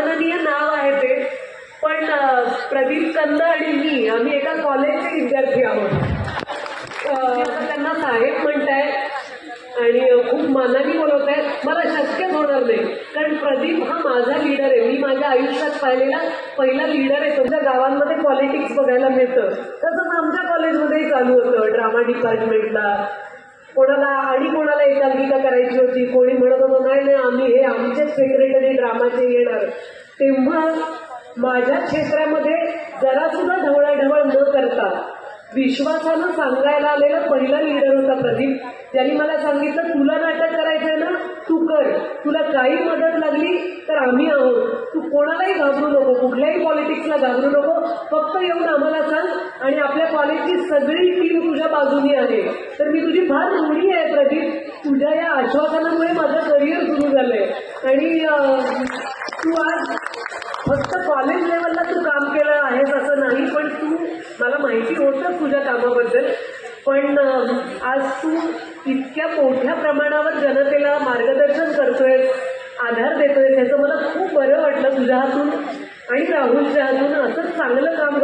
अमाननीय नाव आहे ते. पण प्रदीप कंद आणि मी आम्ही एका कॉलेजचे विद्यार्थी आहोत. त्यांना साहेब म्हणताय आणि खूप मानाने बोलवत आहेत मला शक्यच होणार नाही कारण प्रदीप हा माझा लीडर आहे. मी माझ्या आयुष्यात पाहिलेला पहिला लीडर आहे. तुमच्या गावांमध्ये पॉलिटिक्स बघायला मिळतं. तसंच आमच्या कॉलेजमध्येही चालू होतं. ड्रामा डिपार्टमेंटला कोणाला आणि कोणाला एकांकिका करायची होती कोणी म्हणत होतं नाही नाही आम्ही हे आमचेच सेक्रेटरी ड्रामाचे येणार तेव्हा माझ्या क्षेत्रामध्ये जरा सुद्धा ढवळाढवळ न करता विश्वासानं सांगायला आलेला पहिला लीडर होता प्रदीप. त्यांनी मला सांगितलं तुला नाटक करायचंय ना तू कर. तुला काही मदत लागली तर आम्ही आहोत. तू कोणालाही घाबरू नको कुठल्याही पॉलिटिक्सला घाबरू नको. फक्त येऊन आम्हाला सांग आणि आपल्या कॉलेजची सगळी टीम तुझ्या बाजूनी आहे. तर मी तुझी फार ऋणी आहे प्रदीप. तुझ्या या आश्वासनामुळे तू आज फक्त कॉलेज लेवलला तू काम केलं आहेस असं नाही पण तू मला माहिती होतं तुझ्या कामाबद्दल पण आज तू इतक्या मोठ्या प्रमाणावर जनतेला मार्गदर्शन करतोय आधार देतोय त्याचं मला खूप बरं वाटलं तुझ्या हातून आणि राहुलच्या हातून असंच चांगलं काम